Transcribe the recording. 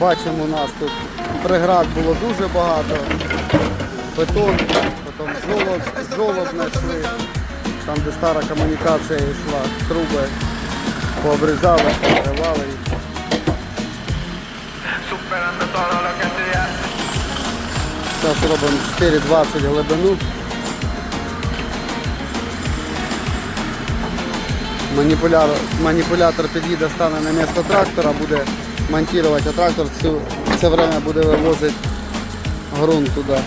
Бачимо, у нас тут преград було дуже багато. Бетон, потім жолоб, жолоб знайшли. Там, де стара комунікація йшла, труби пообрізали, поривали їх. Зараз робимо 4,20 глибину. Маніпулятор, маніпулятор під'їде, стане на місце трактора, буде монтувати, а трактор все время буде вивозити грунт туди.